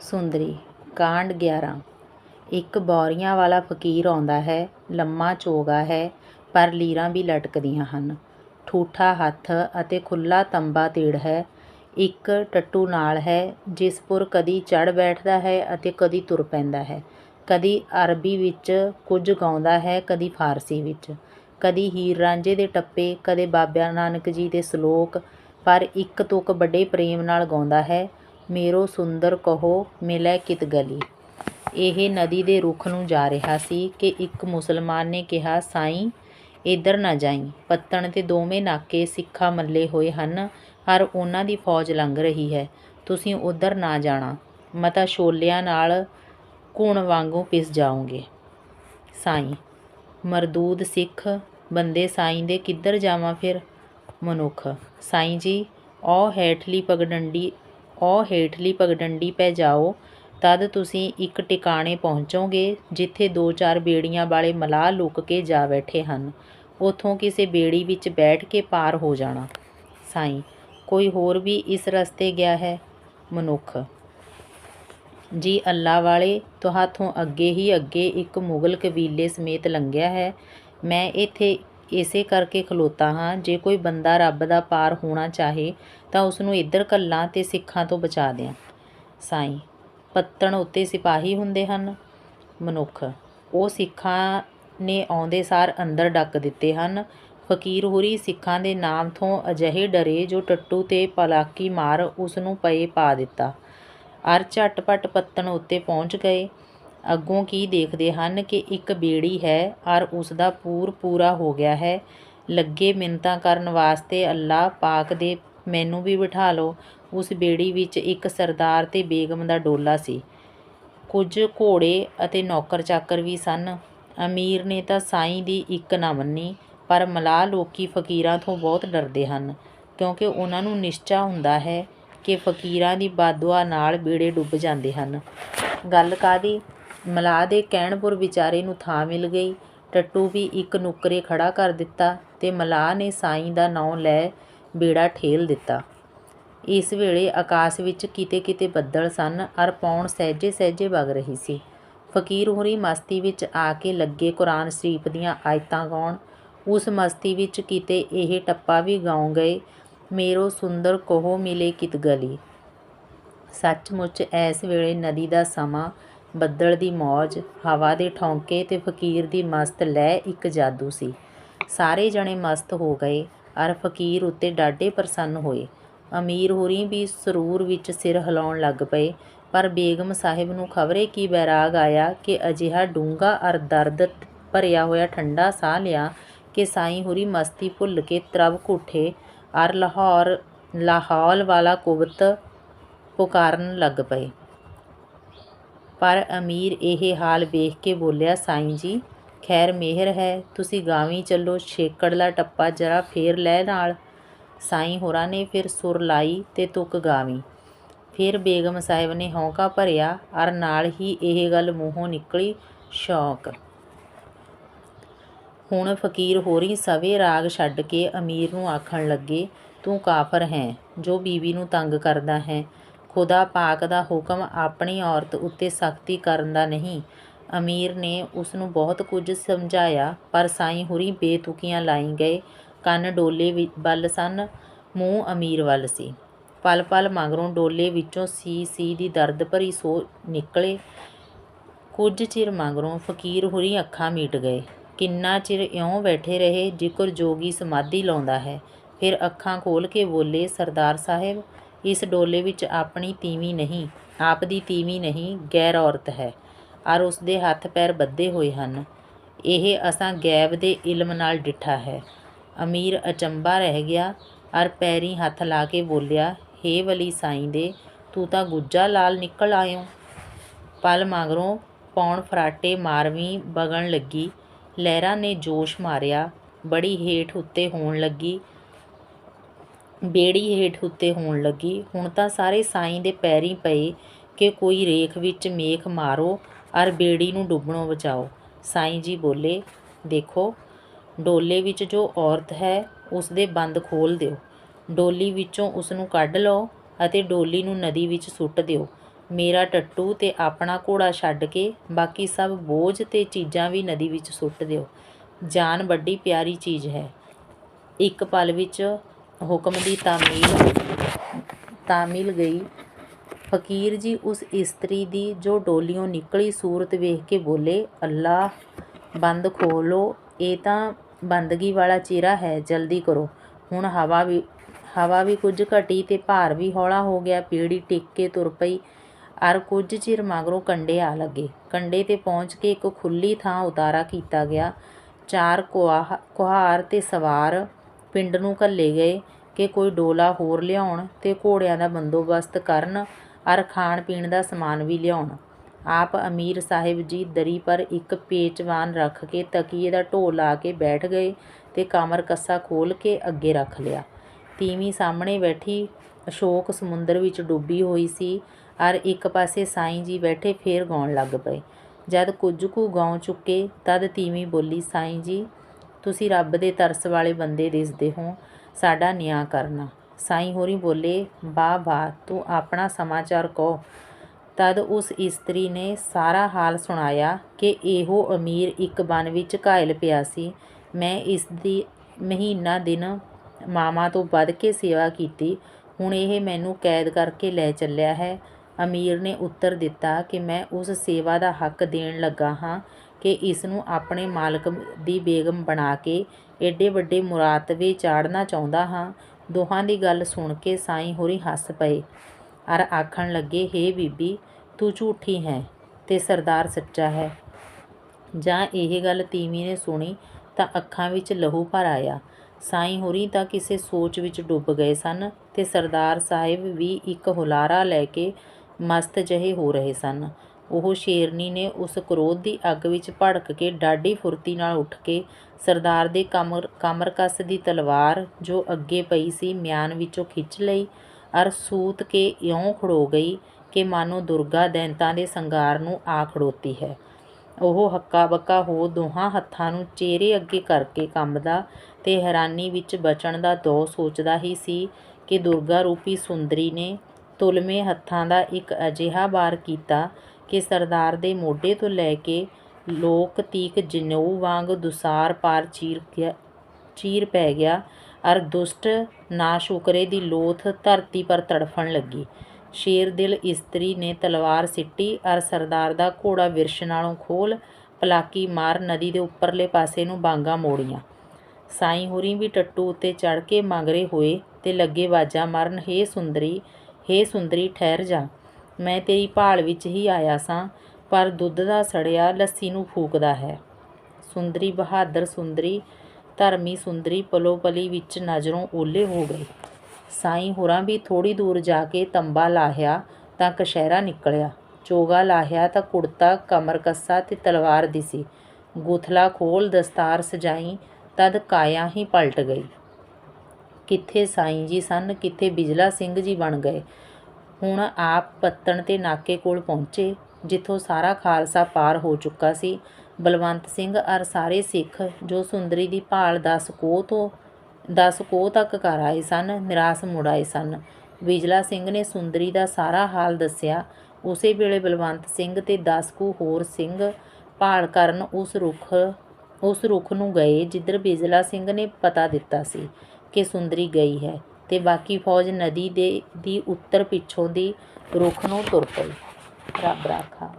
ਸੁੰਦਰੀ, ਕਾਂਡ 11 ਇੱਕ ਬੌਰੀਆਂ ਵਾਲਾ ਫਕੀਰ ਆਉਂਦਾ ਹੈ, ਲੰਮਾ ਚੋਗਾ ਹੈ, ਪਰ ਲੀਰਾਂ ਵੀ ਲਟਕਦੀਆਂ ਹਨ। ਠੂਠਾ ਹੱਥ ਅਤੇ ਖੁੱਲ੍ਹਾ ਤੰਬਾ ਤਿੜ ਹੈ। ਇੱਕ ਟੱਟੂ ਨਾਲ ਹੈ, ਜਿਸ ਪੁਰ ਕਦੀ ਚੜ੍ਹ ਬੈਠਦਾ ਹੈ ਅਤੇ ਕਦੀ ਤੁਰ ਪੈਂਦਾ ਹੈ। ਕਦੀ ਅਰਬੀ ਵਿੱਚ ਕੁਝ ਗਾਉਂਦਾ ਹੈ, ਕਦੀ ਫਾਰਸੀ ਵਿੱਚ। ਕਦੀ ਹੀਰ ਰਾਂਝੇ ਦੇ ਟੱਪੇ, ਕਦੇ ਬਾਬਾ ਨਾਨਕ ਜੀ ਦੇ ਸਲੋਕ, ਪਰ ਇੱਕ ਤੁਕ ਵੱਡੇ ਪ੍ਰੇਮ ਨਾਲ ਗਾਉਂਦਾ ਹੈ। ਮੇਰੋ ਸੁੰਦਰ ਕਹੋ, ਮਿਲੈ ਕਿਤ ਗਲੀ। ਇਹ ਨਦੀ ਦੇ ਰੁੱਖ ਨੂੰ ਜਾ ਰਿਹਾ ਸੀ ਕਿ ਇੱਕ ਮੁਸਲਮਾਨ ਨੇ ਕਿਹਾ, ਸਾਈਂ, ਇੱਧਰ ਨਾ ਜਾਈਂ। ਪੱਤਣ ਦੇ ਦੋਵੇਂ ਨਾਕੇ ਸਿੱਖਾਂ ਮੱਲੇ ਹੋਏ ਹਨ। ਪਰ ਉਹਨਾਂ ਦੀ ਫੌਜ ਲੰਘ ਰਹੀ ਹੈ। ਤੁਸੀਂ ਉੱਧਰ ਨਾ ਜਾਣਾ। ਮਤਾ ਛੋਲਿਆਂ ਨਾਲ ਘੁਣ ਵਾਂਗੂੰ ਪਿਸ ਜਾਓਗੇ। ਸਾਈਂ, ਮਰਦੂਦ ਸਿੱਖ, ਬੰਦੇ ਸਾਈਂ ਦੇ ਕਿੱਧਰ ਜਾਵਾਂ ਫਿਰ? ਮਨੁੱਖ, ਸਾਈਂ ਜੀ ਉਹ ਹੇਠਲੀ ਪਗਡੰਡੀ ਉਹ ਹੇਠਲੀ ਪਗਡੰਡੀ ਪੈ ਜਾਓ, ਤਦ ਤੁਸੀਂ ਇੱਕ ਟਿਕਾਣੇ ਪਹੁੰਚੋਗੇ ਜਿੱਥੇ ਦੋ ਚਾਰ ਬੇੜੀਆਂ ਵਾਲੇ ਮਲਾਹ ਲੁਕ ਕੇ ਜਾ ਬੈਠੇ ਹਨ। ਉਥੋਂ ਕਿਸੇ ਬੇੜੀ ਵਿੱਚ ਬੈਠ ਕੇ ਪਾਰ ਹੋ ਜਾਣਾ। ਸਾਈਂ, ਕੋਈ ਹੋਰ ਵੀ ਇਸ ਰਸਤੇ ਗਿਆ ਹੈ? ਮਨੁੱਖ। ਜੀ ਅੱਲਾ ਵਾਲੇ, ਤੁਹਾਥੋਂ ਅੱਗੇ ਹੀ ਅੱਗੇ ਇੱਕ ਮੁਗਲ ਕਬੀਲੇ ਸਮੇਤ ਲੰਘਿਆ ਹੈ। ਮੈਂ ਇੱਥੇ ਇਸੇ ਕਰਕੇ ਖਲੋਤਾ ਹਾਂ, ਜੇ ਕੋਈ ਬੰਦਾ ਰੱਬ ਦਾ ਪਾਰ ਹੋਣਾ ਚਾਹੇ ਤਾਂ ਉਸ ਨੂੰ ਇੱਧਰ ਘੱਲਾਂ ਤੇ ਸਿੱਖਾਂ ਤੋਂ ਬਚਾ ਦਿਆਂ। ਸਾਈਂ, ਪੱਤਣ ਉੱਤੇ ਸਿਪਾਹੀ ਹੁੰਦੇ ਹਨ। ਮਨੁੱਖ, ਉਹ ਸਿੱਖਾਂ ਨੇ ਆਉਂਦੇ ਸਾਰ ਅੰਦਰ ਡੱਕ ਦਿੱਤੇ ਹਨ। ਫਕੀਰ ਹੁਰੀ ਸਿੱਖਾਂ ਦੇ ਨਾਮ ਤੋਂ ਅਜਿਹੇ ਡਰੇ ਜੋ ਟੱਟੂ ਤੇ ਪਲਾਕੀ ਮਾਰ ਉਸ ਨੂੰ ਪਏ ਪਾ ਦਿੱਤਾ। ਅਰ ਝਟਪਟ ਪੱਤਣ ਉੱਤੇ ਪਹੁੰਚ ਗਏ। ਅੱਗੋਂ ਕੀ ਦੇਖਦੇ ਹਨ ਕਿ ਇੱਕ ਬੇੜੀ ਹੈ ਅਰ ਉਸ ਦਾ ਪੂਰ ਪੂਰਾ ਹੋ ਗਿਆ ਹੈ। ਲੱਗੇ ਮਿੰਨਤਾਂ ਕਰਨ ਵਾਸਤੇ ਅੱਲਾ ਪਾਕ ਦੇ ਮੈਨੂੰ ਵੀ ਬਿਠਾ ਲਓ। ਉਸ ਬੇੜੀ ਵਿੱਚ ਇੱਕ ਸਰਦਾਰ ਤੇ ਬੇਗਮ ਦਾ ਡੋਲਾ ਸੀ। ਕੁਝ ਘੋੜੇ ਅਤੇ ਨੌਕਰ ਚਾਕਰ ਵੀ ਸਨ। ਅਮੀਰ ਨੇ ਤਾਂ ਸਾਈਂ ਦੀ ਇੱਕ ਨਾ ਮੰਨੀ, ਪਰ ਮਲਾਹ ਲੋਕੀ ਫਕੀਰਾਂ ਤੋਂ ਬਹੁਤ ਡਰਦੇ ਹਨ, ਕਿਉਂਕਿ ਉਹਨਾਂ ਨੂੰ ਨਿਸ਼ਚਾ ਹੁੰਦਾ ਹੈ ਕਿ ਫਕੀਰਾਂ ਦੀ ਬਾਦੁਆ ਨਾਲ ਬੇੜੇ ਡੁੱਬ ਜਾਂਦੇ ਹਨ। ਗੱਲ ਕਾਦੀ ਮਲਾਹ ਦੇ ਕਹਿਣਪੁਰ ਵਿਚਾਰੇ ਨੂੰ ਥਾਂ ਮਿਲ ਗਈ। ਟੱਟੂ ਵੀ ਇੱਕ ਨੁੱਕਰੇ ਖੜਾ ਕਰ ਦਿੱਤਾ ਤੇ ਮਲਾਹ ਨੇ ਸਾਈਂ ਦਾ ਨਾਂ ਲੈ ਬੇੜਾ ਠੇਲ ਦਿੱਤਾ। ਇਸ ਵੇਲੇ ਆਕਾਸ਼ ਵਿੱਚ ਕਿਤੇ ਕਿਤੇ ਬੱਦਲ ਸਨ, ਅਰ ਪੌਣ ਸਹਿਜੇ ਸਹਿਜੇ ਵਗ ਰਹੀ ਸੀ। ਫਕੀਰ ਹੋਰੀ ਮਸਤੀ ਵਿੱਚ ਆ ਕੇ ਲੱਗੇ ਕੁਰਾਨ ਸ਼ਰੀਫ ਦੀਆਂ ਆਇਤਾਂ ਗਾਉਣ। ਉਸ ਮਸਤੀ ਵਿੱਚ ਕਿਤੇ ਇਹ ਟੱਪਾ ਵੀ ਗਾਉਂ ਗਏ ਮੇਰੋ ਸੁੰਦਰ ਕੋਹ ਮਿਲੇ ਕਿਤ ਗਲੀ। ਸੱਚਮੁੱਚ ਐਸ ਵੇਲੇ ਨਦੀ ਦਾ ਸਮਾਂ, ਬੱਦਲ ਦੀ ਮੌਜ, ਹਵਾ ਦੇ ਠੌਂਕੇ ਤੇ ਫਕੀਰ ਦੀ ਮਸਤ ਲੈ ਇੱਕ ਜਾਦੂ ਸੀ। ਸਾਰੇ ਜਣੇ ਮਸਤ ਹੋ ਗਏ, ਅਰ ਫਕੀਰ ਉੱਤੇ ਡਾਢੇ ਪ੍ਰਸੰਨ ਹੋਏ। ਅਮੀਰ ਹੋਰੀ ਵੀ ਸਰੂਰ ਵਿੱਚ ਸਿਰ ਹਿਲਾਉਣ ਲੱਗ ਪਏ, ਪਰ ਬੇਗਮ ਸਾਹਿਬ ਨੂੰ ਖਬਰੇ ਕੀ ਬੈਰਾਗ ਆਇਆ ਕਿ ਅਜਿਹਾ ਡੂੰਗਾ ਅਰ ਦਰਦ ਭਰਿਆ ਹੋਇਆ ਠੰਡਾ ਸਾਹ ਲਿਆ ਕਿ ਸਾਈਂ ਹੋਰੀ ਮਸਤੀ ਭੁੱਲ ਕੇ ਤਰਵ ਘੁੱਠੇ ਅਰ ਲਾਹੌਰ, ਲਾਹੌਲ ਵਾਲਾ ਕੁਵਤ ਪੁਕਾਰਨ ਲੱਗ ਪਏ। ਪਰ ਅਮੀਰ ਇਹ ਹਾਲ ਵੇਖ ਕੇ ਬੋਲਿਆ, ਸਾਈਂ ਜੀ, ਖੈਰ ਮਿਹਰ ਹੈ, ਤੁਸੀਂ ਗਾਵੀਂ ਚੱਲੋ, ਛੇਕੜਲਾ ਟੱਪਾ ਜਰਾ ਫੇਰ ਲੈ ਨਾਲ। ਸਾਈਂ ਹੋਰਾਂ ਨੇ ਫਿਰ ਸੁਰ ਲਾਈ ਤੇ ਤੁਕ ਗਾਵੀਂ। ਫਿਰ ਬੇਗਮ ਸਾਹਿਬ ਨੇ ਹੌਂਕਾ ਭਰਿਆ, ਅਰ ਨਾਲ ਹੀ ਇਹ ਗੱਲ ਮੂੰਹੋਂ ਨਿਕਲੀ, ਸ਼ੌਕ। ਹੁਣ ਫਕੀਰ ਹੋਰੀ ਸਵੇ ਰਾਗ ਛੱਡ ਕੇ ਅਮੀਰ ਨੂੰ ਆਖਣ ਲੱਗੇ, ਤੂੰ ਕਾਫਰ ਹੈ, ਜੋ ਬੀਵੀ ਨੂੰ ਤੰਗ ਕਰਦਾ ਹੈ। ਖੁਦਾ ਪਾਕ ਦਾ ਹੁਕਮ ਆਪਣੀ ਔਰਤ ਉੱਤੇ ਸਖਤੀ ਕਰਨ ਦਾ ਨਹੀਂ। ਅਮੀਰ ਨੇ ਉਸ ਨੂੰ ਬਹੁਤ ਕੁਝ ਸਮਝਾਇਆ, ਪਰ ਸਾਈਂ ਹੁਰੀ ਬੇਤੁਕੀਆਂ ਲਾਈ ਗਏ। ਕੰਨ ਡੋਲੇ ਵੱਲ ਸਨ, ਮੂੰਹ ਅਮੀਰ ਵੱਲ ਸੀ। ਪਲ ਪਲ ਮਗਰੋਂ ਡੋਲੇ ਵਿੱਚੋਂ ਸੀ ਸੀ ਦੀ ਦਰਦ ਭਰੀ ਸੋ ਨਿਕਲੇ। ਕੁਝ ਚਿਰ ਮਗਰੋਂ ਫਕੀਰ ਹੁਰੀ ਅੱਖਾਂ ਮੀਟ ਗਏ। ਕਿੰਨਾ ਚਿਰ ਇਉਂ ਬੈਠੇ ਰਹੇ ਜਿਕਰ ਜੋਗੀ ਸਮਾਧੀ ਲਾਉਂਦਾ ਹੈ। ਫਿਰ ਅੱਖਾਂ ਖੋਲ੍ਹ ਕੇ ਬੋਲੇ, ਸਰਦਾਰ ਸਾਹਿਬ, ਇਸ ਡੋਲੇ ਵਿੱਚ ਆਪਣੀ ਤੀਵੀਂ ਨਹੀਂ, ਆਪ ਦੀ ਤੀਵੀਂ ਨਹੀਂ, ਗੈਰ ਔਰਤ ਹੈ। ਔਰ ਉਸ ਦੇ ਹੱਥ ਪੈਰ ਬੱਧੇ ਹੋਏ ਹਨ। ਇਹ ਅਸਾਂ ਗੈਬ ਦੇ ਇਲਮ ਨਾਲ ਡਿੱਠਾ ਹੈ। ਅਮੀਰ ਅਚੰਬਾ ਰਹਿ ਗਿਆ ਔਰ ਪੈਰੀ ਹੱਥ ਲਾ ਕੇ ਬੋਲਿਆ, ਹੇ ਵਲੀ ਸਾਈਂ ਦੇ, ਤੂੰ ਤਾਂ ਗੁੱਜਾ ਲਾਲ ਨਿਕਲ ਆਇਓ ਪਲ ਮਗਰੋਂ ਪੌਣ ਫਰਾਟੇ ਮਾਰਵੀਂ ਬਗਣ ਲੱਗੀ। ਲਹਿਰਾਂ ਨੇ ਜੋਸ਼ ਮਾਰਿਆ। ਬੜੀ ਹੇਠ ਉੱਤੇ ਹੋਣ ਲੱਗੀ। ਬੇੜੀ ਹੇਠ ਉੱਤੇ ਹੋਣ ਲੱਗੀ। ਹੁਣ ਤਾਂ ਸਾਰੇ ਸਾਈਂ ਦੇ ਪੈਰੀ ਪਏ ਕਿ ਕੋਈ ਰੇਖ ਵਿੱਚ ਮੇਖ ਮਾਰੋ, ਅਰ ਬੇੜੀ ਨੂੰ ਡੁੱਬਣੋਂ ਬਚਾਓ। ਸਾਈਂ ਜੀ ਬੋਲੇ, ਦੇਖੋ, ਡੋਲੇ ਵਿੱਚ ਜੋ ਔਰਤ ਹੈ ਉਸ ਦੇ ਬੰਦ ਖੋਲ ਦਿਓ। ਡੋਲੀ ਵਿੱਚੋਂ ਉਸ ਨੂੰ ਕੱਢ ਲਓ ਅਤੇ ਡੋਲੀ ਨੂੰ ਨਦੀ ਵਿੱਚ ਸੁੱਟ ਦਿਓ। ਮੇਰਾ ਟੱਟੂ ਤੇ ਆਪਣਾ ਘੋੜਾ ਛੱਡ ਕੇ ਬਾਕੀ ਸਭ ਬੋਝ ਤੇ ਚੀਜ਼ਾਂ ਵੀ ਨਦੀ ਵਿੱਚ ਸੁੱਟ ਦਿਓ। ਜਾਨ ਵੱਡੀ ਪਿਆਰੀ ਚੀਜ਼ ਹੈ। ਇੱਕ ਪਲ ਵਿੱਚ ਹੁਕਮ ਦੀ ਤਾਮੀਲ ਤਾਮਿਲ ਗਈ। ਫਕੀਰ ਜੀ ਉਸ ਇਸਤਰੀ ਦੀ ਜੋ ਡੋਲੀਓਂ ਨਿਕਲੀ ਸੂਰਤ ਵੇਖ ਕੇ ਬੋਲੇ ਅੱਲਾ ਬੰਦ ਖੋਲੋ। ਇਹ ਤਾਂ ਬੰਦਗੀ ਵਾਲਾ ਚਿਹਰਾ ਹੈ, ਜਲਦੀ ਕਰੋ। ਹੁਣ ਹਵਾ ਵੀ ਹਵਾ ਵੀ ਕੁਝ ਘਟੀ ਤੇ ਭਾਰ ਵੀ ਹੌਲਾ ਹੋ ਗਿਆ। ਪੀੜੀ ਟਿਕ ਕੇ ਤੁਰ ਪਈ। ਅਰ ਕੁਝ ਚਿਰ ਮਗਰੋਂ ਕੰਢੇ ਆ ਲੱਗੇ। ਕੰਢੇ ਤੇ ਪਹੁੰਚ ਕੇ ਇੱਕ ਖੁੱਲ੍ਹੀ ਥਾਂ ਉਤਾਰਾ ਕੀਤਾ ਗਿਆ। ਚਾਰ ਕੁਆਹ, ਕੁਹਾਰ ਤੇ ਸਵਾਰ ਪਿੰਡ ਨੂੰ ਘੱਲੇ ਗਏ ਕਿ ਕੋਈ ਡੋਲਾ ਹੋਰ ਲਿਆਉਣ ਤੇ ਘੋੜਿਆਂ ਦਾ ਬੰਦੋਬਸਤ ਕਰਨ ਅਰ ਖਾਣ ਪੀਣ ਦਾ ਸਮਾਨ ਵੀ ਲਿਆਉਣ। ਆਪ ਅਮੀਰ ਸਾਹਿਬ ਜੀ ਦਰੀ ਪਰ ਇੱਕ ਪੇਚਵਾਨ ਰੱਖ ਕੇ ਤਕੀਏ ਦਾ ਢੋ ਲਾ ਕੇ ਬੈਠ ਗਏ ਤੇ ਕਮਰ ਕੱਸਾ ਖੋਲ੍ਹ ਕੇ ਅੱਗੇ ਰੱਖ ਲਿਆ। ਤੀਵੀਂ ਸਾਹਮਣੇ ਬੈਠੀ ਅਸ਼ੋਕ ਸਮੁੰਦਰ ਵਿੱਚ ਡੁੱਬੀ ਹੋਈ ਸੀ। ਅਰ ਇੱਕ ਪਾਸੇ ਸਾਈਂ ਜੀ ਬੈਠੇ ਫੇਰ ਗਾਉਣ ਲੱਗ ਪਏ। ਜਦ ਕੁਝ ਕੁ ਗਾਉ ਚੁੱਕੇ, ਤਦ ਤੀਵੀਂ ਬੋਲੀ, ਸਾਈਂ ਜੀ, ਤੁਸੀਂ ਰੱਬ ਦੇ ਤਰਸ ਵਾਲੇ ਬੰਦੇ ਦਿਸਦੇ ਹੋ, ਸਾਡਾ ਨਿਆਂ ਕਰਨਾ। ਸਾਈਂ ਹੋਰੀ ਬੋਲੇ, ਵਾਹ ਵਾਹ, ਤੂੰ ਆਪਣਾ ਸਮਾਚਾਰ ਕਹੋ। ਤਦ ਉਸ ਇਸਤਰੀ ਨੇ ਸਾਰਾ ਹਾਲ ਸੁਣਾਇਆ ਕਿ ਇਹੋ ਅਮੀਰ ਇੱਕ ਬਨ ਵਿੱਚ ਘਾਇਲ ਪਿਆ ਸੀ। ਮੈਂ ਇਸ ਦੀ ਮਹੀਨਾ ਦਿਨ ਮਾਮਾ ਤੋਂ ਵੱਧ ਕੇ ਸੇਵਾ ਕੀਤੀ। ਹੁਣ ਇਹ ਮੈਨੂੰ ਕੈਦ ਕਰਕੇ ਲੈ ਚੱਲਿਆ ਹੈ। ਅਮੀਰ ਨੇ ਉੱਤਰ ਦਿੱਤਾ ਕਿ ਮੈਂ ਉਸ ਸੇਵਾ ਦਾ ਹੱਕ ਦੇਣ ਲੱਗਾ ਹਾਂ ਕਿ ਇਸ ਨੂੰ ਆਪਣੇ ਮਾਲਕ ਦੀ ਬੇਗਮ ਬਣਾ ਕੇ ਏਡੇ ਵੱਡੇ ਮੁਰਾਤਵੇ ਚਾੜਨਾ ਚਾਹੁੰਦਾ ਹਾਂ। ਦੋਹਾਂ ਦੀ ਗੱਲ ਸੁਣ ਕੇ ਸਾਈਂ ਹੋਰੀ ਹੱਸ ਪਏ। ਅਰ ਆਖਣ ਲੱਗੇ, ਹੇ ਬੀਬੀ, ਤੂੰ ਝੂਠੀ ਹੈ ਤੇ ਸਰਦਾਰ ਸੱਚਾ ਹੈ। ਜਾਂ ਇਹ ਗੱਲ ਤੀਵੀਂ ਨੇ ਸੁਣੀ ਤਾਂ ਅੱਖਾਂ ਵਿੱਚ ਲਹੂ ਭਰ ਆਇਆ। ਸਾਈਂ ਹੋਰੀ ਤਾਂ ਕਿਸੇ ਸੋਚ ਵਿੱਚ ਡੁੱਬ ਗਏ ਸਨ ਤੇ ਸਰਦਾਰ ਸਾਹਿਬ ਵੀ ਇੱਕ ਹੁਲਾਰਾ ਲੈ ਕੇ ਮਸਤ ਜਿਹੇ ਹੋ ਰਹੇ ਸਨ। ਉਹ ਸ਼ੇਰਨੀ ਨੇ ਉਸ ਕ੍ਰੋਧ ਦੀ ਅੱਗ ਵਿੱਚ ਭੜਕ ਕੇ ਡਾਢੀ ਫੁਰਤੀ ਨਾਲ ਉੱਠ ਕੇ ਸਰਦਾਰ ਦੇ ਕਮਰ ਕਮਰਕਸ ਦੀ ਤਲਵਾਰ ਜੋ ਅੱਗੇ ਪਈ ਸੀ ਮਿਆਨ ਵਿੱਚੋਂ ਖਿੱਚ ਲਈ ਅਰ ਸੂਤ ਕੇ ਇਉਂ ਖੜੋ ਗਈ ਕਿ ਮਾਨੋ ਦੁਰਗਾ ਦੈਂਤਾਂ ਦੇ ਸੰਗਾਰ ਨੂੰ ਆ ਖੜੋਤੀ ਹੈ। ਉਹ ਹੱਕਾ ਬੱਕਾ ਹੋ ਦੋਹਾਂ ਹੱਥਾਂ ਨੂੰ ਚਿਹਰੇ ਅੱਗੇ ਕਰਕੇ ਕੰਬਦਾ ਤੇ ਹੈਰਾਨੀ ਵਿੱਚ ਬਚਣ ਦਾ ਦੋ ਸੋਚਦਾ ਹੀ ਸੀ ਕਿ ਦੁਰਗਾ ਰੂਪੀ ਸੁੰਦਰੀ ਨੇ ਤੁਲਮੇ ਹੱਥਾਂ ਦਾ ਇੱਕ ਅਜਿਹਾ ਵਾਰ ਕੀਤਾ ਕਿ ਸਰਦਾਰ ਦੇ ਮੋਢੇ ਤੋਂ ਲੈ ਕੇ ਲੋਕ ਤੀਕ ਜਨੇਊ ਵਾਂਗ ਦੁਸਾਰ ਪਾਰ ਚੀਰ ਗਿਆ, ਚੀਰ ਪੈ ਗਿਆ ਅਰ ਦੁਸ਼ਟ ਨਾਸ਼ੁਕਰੇ ਦੀ ਲੋਥ ਧਰਤੀ ਪਰ ਤੜਫਣ ਲੱਗੀ। ਸ਼ੇਰ ਦਿਲ ਇਸਤਰੀ ਨੇ ਤਲਵਾਰ ਸਿੱਟੀ ਅਰ ਸਰਦਾਰ ਦਾ ਘੋੜਾ ਵਿਰਸ਼ ਨਾਲੋਂ ਖੋਲ ਪਲਾਕੀ ਮਾਰ ਨਦੀ ਦੇ ਉੱਪਰਲੇ ਪਾਸੇ ਨੂੰ ਬਾਂਗਾ ਮੋੜੀਆਂ। ਸਾਈਂ ਹੋਰੀ ਵੀ ਟੱਟੂ ਉੱਤੇ ਚੜ ਕੇ ਮੰਗਰੇ ਹੋਏ ਤੇ ਲੱਗੇ ਬਾਜਾ ਮਾਰਨ, ਹੇ ਸੁੰਦਰੀ ਹੇ ਸੁੰਦਰੀ, ਠਹਿਰ ਜਾ। ਮੈਂ ਤੇਰੀ ਭਾਲ ਵਿੱਚ ਹੀ ਆਇਆ ਸਾਂ, ਪਰ ਦੁੱਧ ਦਾ ਸੜਿਆ ਲੱਸੀ ਨੂੰ ਫੂਕਦਾ ਹੈ। ਸੁੰਦਰੀ ਬਹਾਦਰ ਸੁੰਦਰੀ, ਧਰਮੀ ਸੁੰਦਰੀ ਪਲੋ ਪਲੀ ਵਿੱਚ ਨਜ਼ਰੋਂ ਓਲੇ ਹੋ ਗਈ ਸਾਈਂ ਹੋਰਾਂ ਵੀ ਥੋੜੀ ਦੂਰ ਜਾ ਕੇ ਤੰਬਾ ਲਾਹਿਆ ਤਾਂ ਕਸ਼ਹਿਰਾ ਨਿਕਲਿਆ। ਚੋਗਾ ਲਾਹਿਆ ਤਾਂ ਕੁੜਤਾ, ਕਮਰ ਕੱਸਾ ਤੇ ਤਲਵਾਰ ਦਿਸੀ। ਗੁਥਲਾ ਖੋਲ ਦਸਤਾਰ ਸਜਾਈ ਤਦ ਕਾਇਆ ਹੀ ਪਲਟ ਗਈ। ਕਿੱਥੇ ਸਾਈਂ ਜੀ ਸਨ, ਕਿੱਥੇ ਬਿਜਲਾ ਸਿੰਘ ਜੀ ਬਣ ਗਏ। ਹੁਣ ਆਪ ਪੱਤਣ ਤੇ ਨਾਕੇ ਕੋਲ ਪਹੁੰਚੇ, ਜਿੱਥੋਂ ਸਾਰਾ ਖਾਲਸਾ ਪਾਰ ਹੋ ਚੁੱਕਾ ਸੀ। ਬਲਵੰਤ ਸਿੰਘ ਅਰ ਸਾਰੇ ਸਿੱਖ ਜੋ ਸੁੰਦਰੀ ਦੀ ਭਾਲ ਦਸ ਕੋਹ ਤੋਂ ਦਸ ਕੋਹ ਤੱਕ ਕਰ ਆਏ ਸਨ, ਨਿਰਾਸ਼ ਮੁੜ ਆਏ ਸਨ। ਬਿਜਲਾ ਸਿੰਘ ਨੇ ਸੁੰਦਰੀ ਦਾ ਸਾਰਾ ਹਾਲ ਦੱਸਿਆ। ਉਸੇ ਵੇਲੇ ਬਲਵੰਤ ਸਿੰਘ ਤੇ ਦਸ ਕੁ ਹੋਰ ਸਿੰਘ ਭਾਲ ਕਰਨ ਉਸ ਰੁੱਖ ਉਸ ਰੁੱਖ ਨੂੰ ਗਏ, ਜਿੱਧਰ ਬਿਜਲਾ ਸਿੰਘ ਨੇ ਪਤਾ ਦਿੱਤਾ ਸੀ। ਕੇ ਸੁੰਦਰੀ ਗਈ ਹੈ ਤੇ ਬਾਕੀ ਫੌਜ ਨਦੀ ਦੇ ਦੀ ਉੱਤਰ ਪਿੱਛੋਂ ਦੀ ਰੁੱਖ ਨੂੰ ਤੁਰ ਪਈ। ਰੱਬ ਰਾਖਾ।